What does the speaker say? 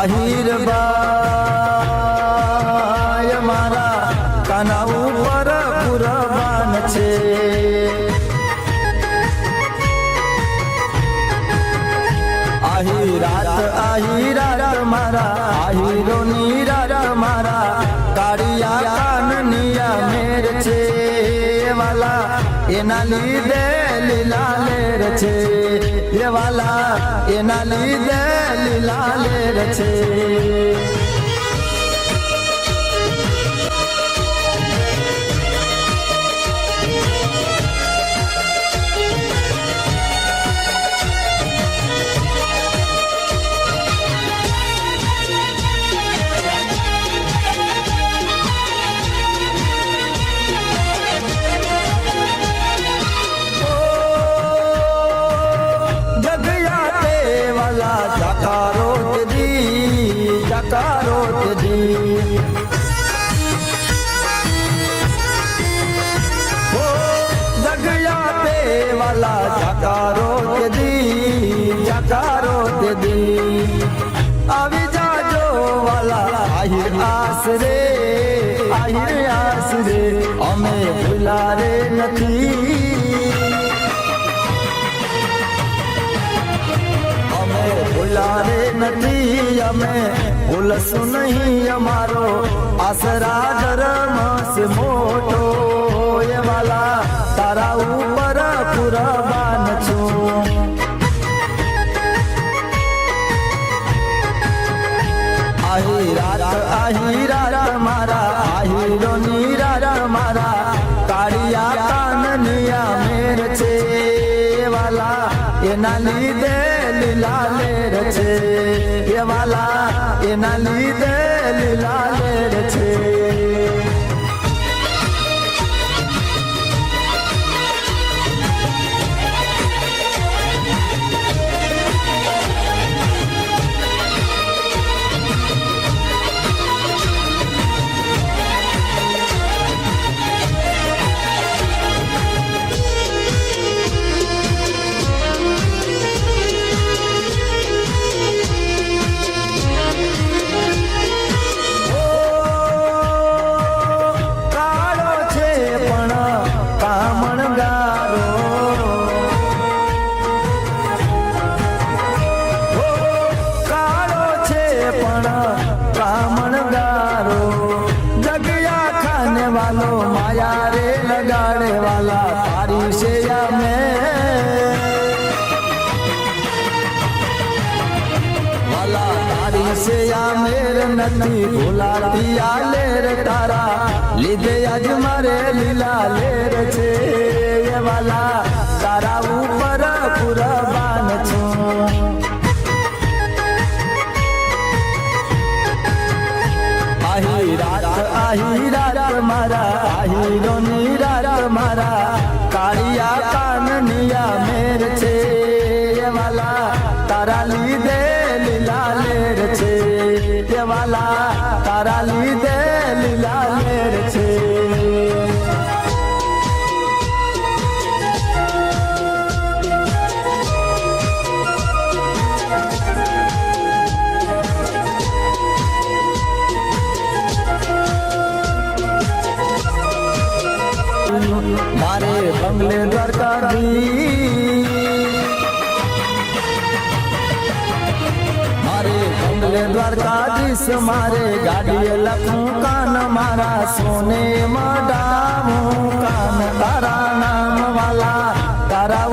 Ahir by મારા કાના ઉપર પુરવાન છે. આહી રાત આહી રાત મારા આહીરો નીરાર મારા, કાળિયા કાનનિયા મેર છે. વાલા, એના લીધે લીલા લેર છે. એ વાલા એના લીધે લીલા લે છે વાલા જકારો તે દી જકારો તે દી. આવી જાજો વાલા, આહિર આસરે આહિર આસરે અમે ભૂલારે નથી. અમે ભૂલારે નથી, અમે ભૂલશું નહીં અમારો આસરા ધર્મ છે એના લીધે લીલા લેર છે એ વાલા એના લીધે લીલા લેર છે લગાડે વાલા તારી છે મેં વાલા તારી છે આ મેર નથી ભૂલાતી આ લેર તારા લીધે આજ મારે લીલા લેર છે વાલા તારા ઉપર કુરબાન છું આહી રાત આહી રાત મારા કાળિયા કાનનિયા મેર છે એ વાલા તારા લીધે લીલા લેર છે વાલા તારા મારે બંગલે દ્વારકાની મારે બંગલે દ્વારકાધીશ, મારે ગાડીએ લખું કાન, મારા સોને માં ડામું કાન. તારા નામ વાલા તારા